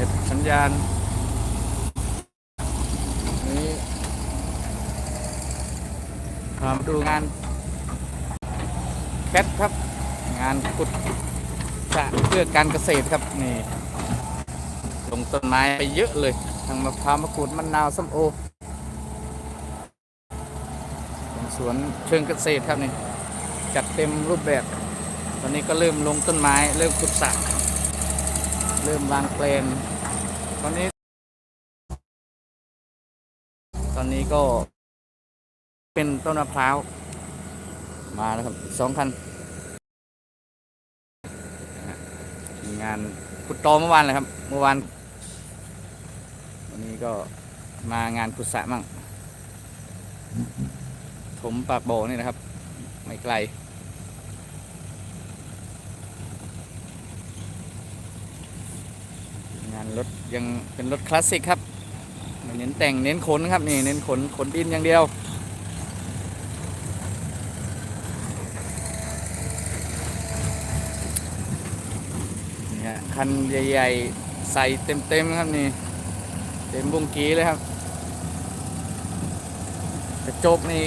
เน็ตสัญญาณนี่พามาดูงานแคทครับ งานขุดสระเพื่อการเกษตรครับนี่ลงต้นไม้ไปเยอะเลยทั้งมะพร้าวมะกรูดมะนาวส้มโอสวนเชิงเกษตรครับนี่จัดเต็มรูปแบบ ตอนนี้ก็เริ่มลงต้นไม้เริ่มขุดสระ เริ่มวางแปลนตอนนี้ ตอนนี้ก็เป็นต้นมะพร้าว มาแล้วครับสองคันงานขุดตอเมื่อวานเลยครับ เมื่อวาน วันนี้ก็มางานขุดสระมั่งถมปากโบนี่นะครับ ไม่ไกล งานรถยังเป็นรถคลาสสิกครับเน้นแต่งเน้นขนครับนี่เน้นขนขนดินอย่างเดียวนี่ฮะคันใหญ่ๆ ใส่เต็มๆครับนี่ เต็มบุ้งกีเลยครับกระจกนี่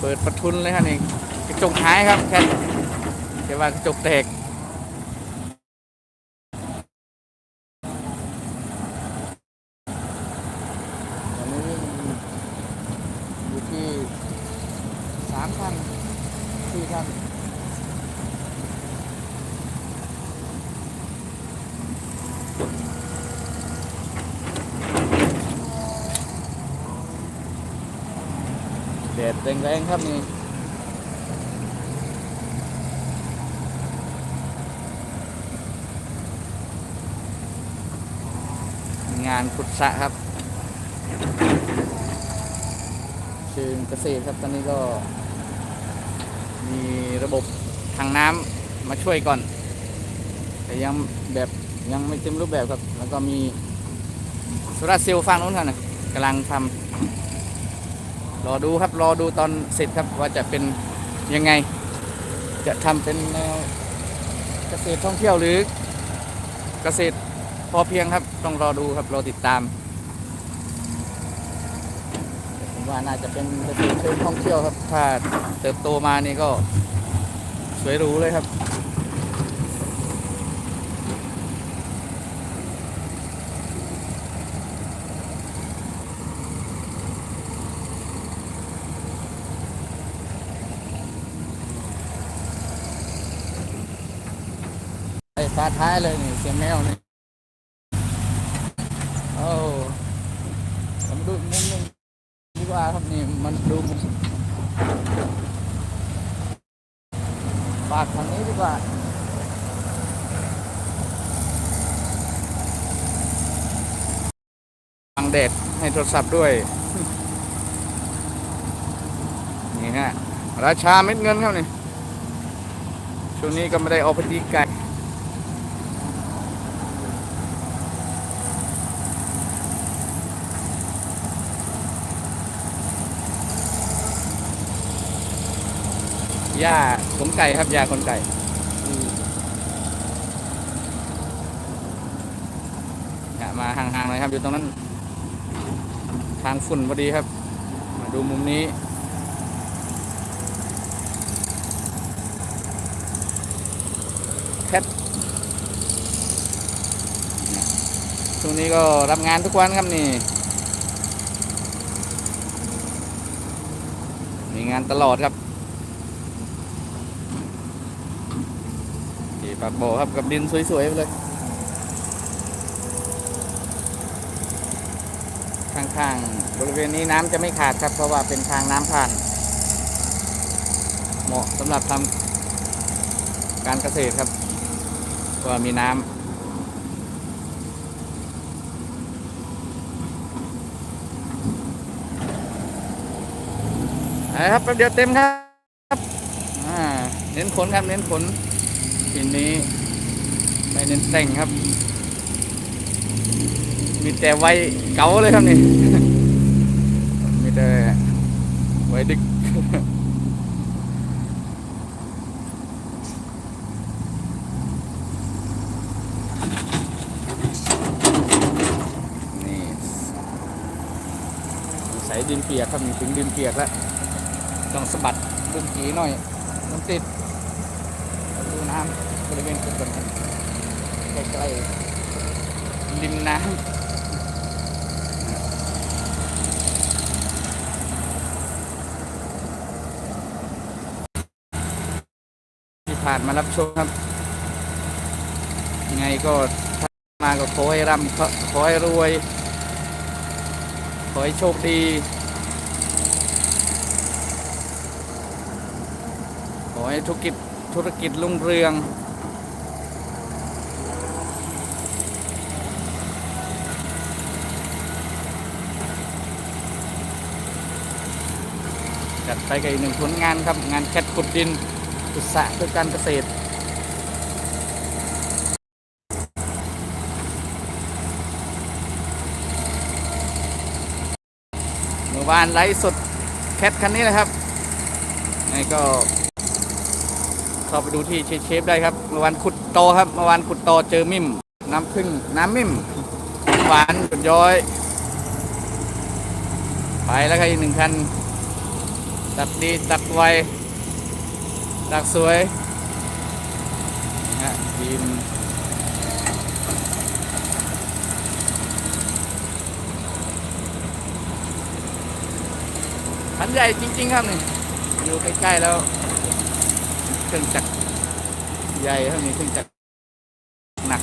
เปิดประทุนเลยครับนี่กระจกหายครับแค่แค่ว่ากระจกแตก ตอนนี้อยู่ที่สามพันสี่พัน แดดแรงๆครับนี่งานขุดสะครับเชิงเกษตรครับตอนนี้ก็ มีระบบทางน้ำมาช่วยก่อน แต่ยังแบบ ยังไม่เต็มรูปแบบครับ แล้วก็มีโซลาเซลล์ฝั่งนู้นครับนะกำลังทำรอดูครับรอดูตอนเสร็จครับว่าจะเป็นยังไง จะทำเป็นแนวเกษตรท่องเที่ยวหรือเกษตรพอเพียงครับ ต้องรอดูครับรอติดตาม ผมว่าน่าจะเป็นเกษตรเชิงท่องเที่ยวครับ ถ้าเติบโตมานี่ก็สวยหรูเลยครับ ฟ้าท้ายเลยนี่เสียงแมวนี่โอ้ผมดูมุมหนึงดีกว่าครับนี่มันดูมุมปากทางนี้ดีกว่าบังแดดให้โทรศัพท์ด้วย นี่ฮะ ราชาเม็ดเงินครับนี่ช่วงนี้ก็ไม่ได้ออกไปตีไก่ ญ้าขนไก่ครับหญ้าขนไก่มาห่างๆเลยครับอยู่ตรงนั้น ทางฝุ่นพอดีครับ มาดูมุมนี้แคทช่วงนี้ก็รับงานทุกวันครับนี่ มีงานตลอดครับที่ ปากบ่อครับกับดินสวยๆไปเลย ข้างๆบริเวณนี้น้ำจะไม่ขาดครับ เพราะว่าเป็นทางน้ำผ่าน เหมาะสำหรับทำการเกษตรครับก็มีน้ำนะครับแป๊บเดียวเต็มครับอ่าเน้นขนครับ เน้นขน ที่นี้ไม่เน้นแต่งครับ มีแต่ไว้เก๋าเลยครับนี่ มีแต่ไว้ดึกนี่ใส่ดินเปียกครับถึงดินเปียกแล้ว ต้องสะบัดดึงกีหน่อย มันติด น้ำบริเวณจุดกันใกล้ๆริมน้ำที่ผ่านมารับชมครับ ยังไงก็ถ้ามาก็ขอให้ร่ำขขอให้รวย ขอให้โชคดี ขอให้ธุรกิจ ธุรกิจรุ่งเรือง จัดไปกับอีกหนึ่งผลงานครับ งานแคทขุดดินอุตสาหเพื่อการเกษตรเมื่อวานไลฟ์สดแคทคันนี้นะครับไงก็ เข้าไปดูที่เชฟได้ครับเมื่อวานขุดโตอครับเมื่อวานขุดโตอเจอมิ่มน้ำพึ่งน้ำมิ่มหวานหยดย้อย ไปแล้วครับอีกหนึ่งคันตัดดีตัดไวตัดสวยนะฮะทีมคันใหญ่จริง ๆ ครับนี่อยู่ใกล้ ๆ แล้ว เครื่องจักรใหญ่ครับนี่เครื่องจักรหนัก ค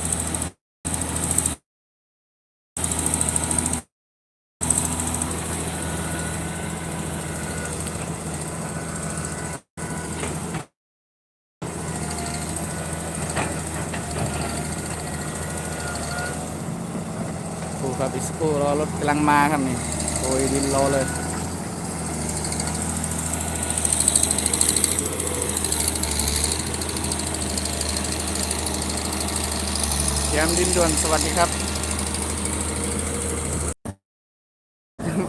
รูครับอีกสกครูรอรถกำลังมาครับนี่โอยดินรอเลย ยมดินด่วนสวัสดีครับ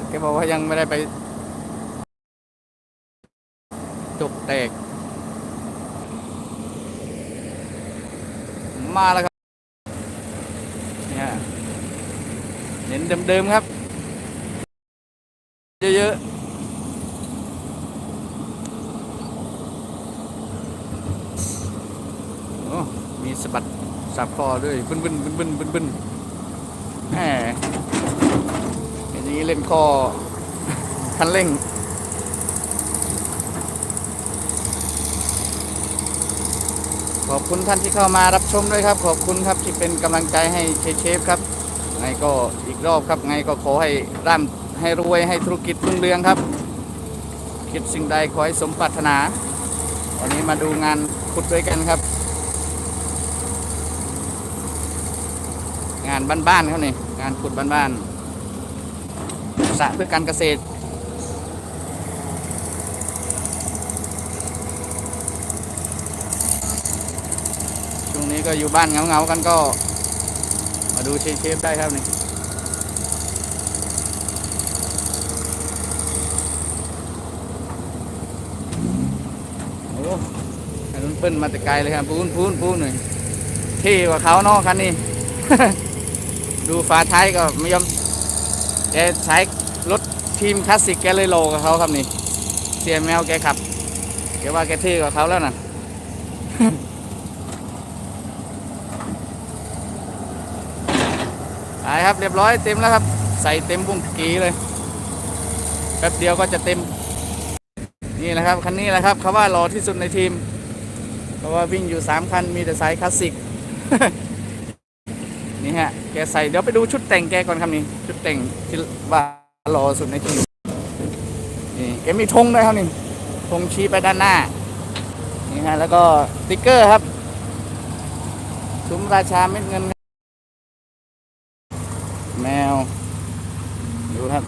แกบอกว่ายังไม่ได้ไปจบแตก มาแล้วครับเนี่ยเน้นเดิมๆครับ เยอะๆมีสะบัด สับคอด้วยบึ้นบึ้นบึ้นบึ้นบึ้นบึ้นแหมอย่างนี้เล่นคอคันเร่งขอบคุณท่านที่เข้ามารับชมด้วยครับ ขอบคุณครับที่เป็นกำลังใจให้เชฟเชฟครับไงก็อีกรอบครับไงก็ขอให้ร่ำให้รวยให้ธุรกิจรุ่งเรืองครับ คิดสิ่งใดขอให้สมปรารถนา วันนี้มาดูงานขุดด้วยกันครับ งานบ้านๆเขานี่งานขุดบ้านๆสระเพื่อการเกษตร ช่วงนี้ก็อยู่บ้านเงาๆกันก็ มาดูเชฟๆได้ครับนี่โอ้อันนู้นเปิ้ลมาแต่ไกลเลยครับปูนปูนปูนหน่อยเท่กว่าเขาเนาะคันนี้ ดูฝาท้ายก็ไม่ยอมแกใช้รถทีมคลาสสิกแกเลยโลกับเขาครับนี่เสียแมวแกขับแกว่าแกเท่กว่าเขาแล้วน่ะไปครับเรียบร้อยเต็มแล้วครับ ใส่เต็มบุ้งกีเลยแป๊บเดียวก็จะเต็ม นี่แหละครับคันนี้แหละครับเขาว่าหล่อที่สุดในทีม เพราะว่าวิ่งอยู่สามคันมีแต่สายคลาสสิก นี่ฮะ แกใส่เดี๋ยวไปดูชุดแต่งแกก่อนครับนี่ ชุดแต่งที่ว่าหล่อสุดในทีมนี่แกมีธงด้วยครับนี่ธงชี้ไปด้านหน้า นี่ฮะ แล้วก็สติ๊กเกอร์ครับซุ้มราชาเม็ดเงิน แมว ดูครับ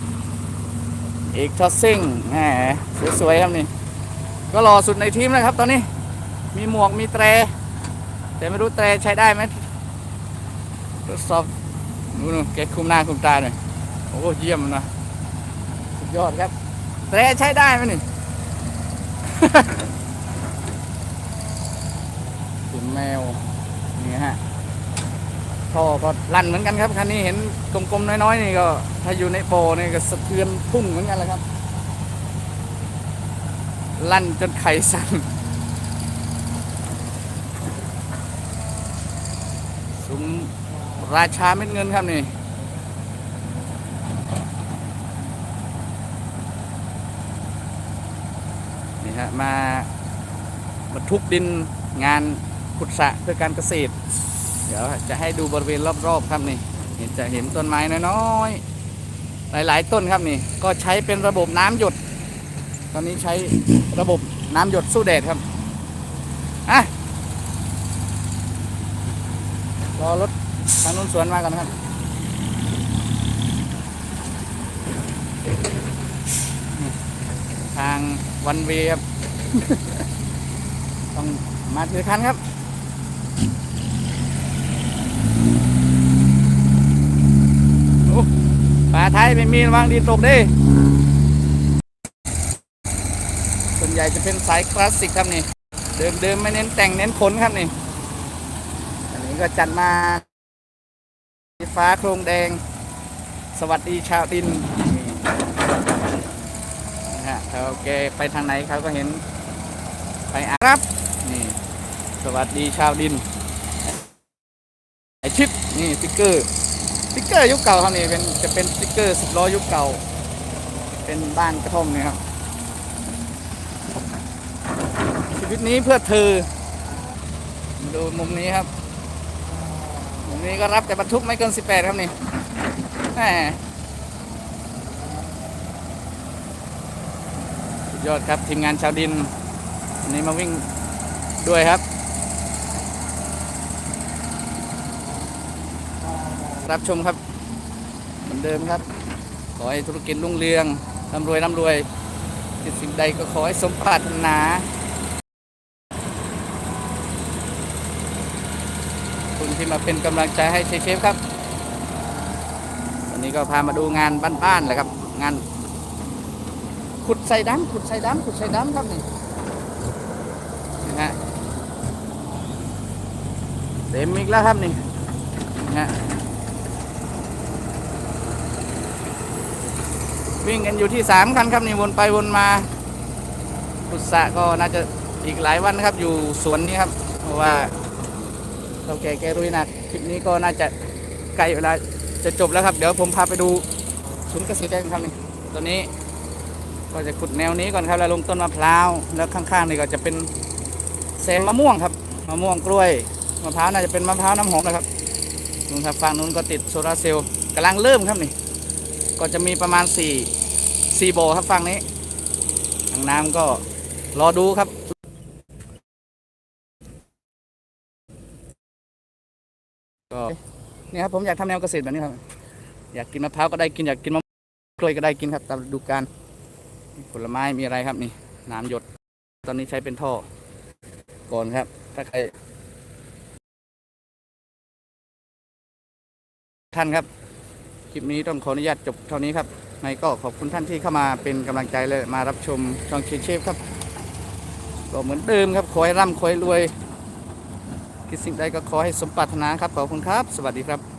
เอกทอสซิ่งแหมสวยๆครับนี่ ก็รอสุดในทีมนะครับ ตอนนี้ มีหมวกมีแตร แต่ไม่รู้แตรใช้ได้ไหม ทดสอบดูนูนแกคุมหน้าคุมตาหน่อยโอ้เยี่ยมนะสุดยอดครับแตรใช้ได้ไหมนี่ถึงแมวนี่ฮะท่อก็ลั่นเหมือนกันครับคันนี้เห็นกลมๆน้อยๆนี่ก็ ถ้าอยู่ในโปนี่ก็สะเทือนพุ่งเหมือนกันแหละครับ ลั่นจนไข่สั่นซุ้ม ราชาเม็ดเงินครับนี่นี่ฮะมาบรรทุกดินงานขุดสระเพื่อการเกษตร เดี๋ยวจะให้ดูบริเวณรอบๆครับนี่เห็นจะเห็นต้นไม้น้อยๆหลายๆ ต้นครับนี่ ก็ใช้เป็นระบบน้ำหยด ตอนนี้ใช้ระบบน้ำหยดสู้แดดครับอะรอรถ ทางนู้นสวนมากันครับทางวันเวครับ ต้องมาถือคันครับโอ้ป่าไทยไม่มีระวังดีตกดิส่วนใหญ่จะเป็นสายคลาสสิกครับนี่ เดิมเดิมๆไม่เน้นแต่งเน้นขนครับนี่ อันนี้ก็จัดมาสี ฟ้าโครงแดง สวัสดีชาวดินนะฮะเขาแกไปทางไหนเขาก็เห็นไปอารับนี่สวัสดีชาวดินไอชิปนี่สติ๊กเกอร์สติ๊กเกอร์ยุคเก่าครับนี่เป็นจะเป็นสติ๊กเกอร์สิบล้อยุคเก่า เป็นบ้านกระท่อมนี่ครับชีวิตนี้เพื่อเธอ ดูมุมนี้ครับ นี้ก็รับแต่บรรทุกไม่เกิน 18 ครับนี่แหมยอดครับทีมงานชาวดินวันนี้มาวิ่งด้วยครับ รับชมครับ เหมือนเดิมครับ ขอให้ธุรกิจรุ่งเรืองร่ำรวยร่ำรวยสิ่งใดก็ขอให้สมปรารถนา คุณ ที่มาเป็นกำลังใจให้เชฟครับ วันนี้ก็พามาดูงานบ้านๆแหละครับ งาน ขุดใส่ดำขุดใส่ดำขุดใส่ดำครับนี่นะฮะเต็มอีกแล้วครับนี่นะฮะวิ่งกันอยู่ที่สามคันครับนี่วนไปวนมาขุดสะก็น่าจะอีกหลายวันนะครับอยู่สวนนี้ครับ เพราะว่าาแก่แกรุยหนักคลิปนี้ก็น่าจะใกล้เวลาจะจบแล้วครับ เดี๋ยวผมพาไปดูศูนย์เกษตรกันครับนี่ตัวนี้ก็จะขุดแนวนี้ก่อนครับแล้วลงต้นมะพร้าวแล้วข้างๆนี่ก็จะเป็นแซมมะม่วงครับมะม่วงกล้วยมะพร้าวน่าจะเป็นมะพร้าวน้ำหอมนะครับนู่นครับฝั่งนู้นก็ติดโซลาร์เซลล์กำลังเริ่มครับนี่ ก็จะมีประมาณ4 4โบครับฝั่งนี้ทางน้ำก็รอดูครับ นี่ครับผมอยากทำแนวเกษตรแบบนี้ครับ อยากกินมะพร้าวก็ได้กินอยากกินมะม่วงกล้วยก็ได้กินครับ ตามฤดูกาลผลไม้มีอะไรครับนี่น้ำหยด ตอนนี้ใช้เป็นท่อก่อนครับ ถ้าใครท่านครับ คลิปนี้ต้องขออนุญาตจบเท่านี้ครับไงก็ขอบคุณท่านที่เข้ามาเป็นกำลังใจและมารับชมช่องเชฟเชฟครับก็เหมือนเดิมครับขอให้ร่ำขอให้รวย คิดสิ่งใดก็ขอให้สมปรารถนาครับ ขอบคุณครับ สวัสดีครับ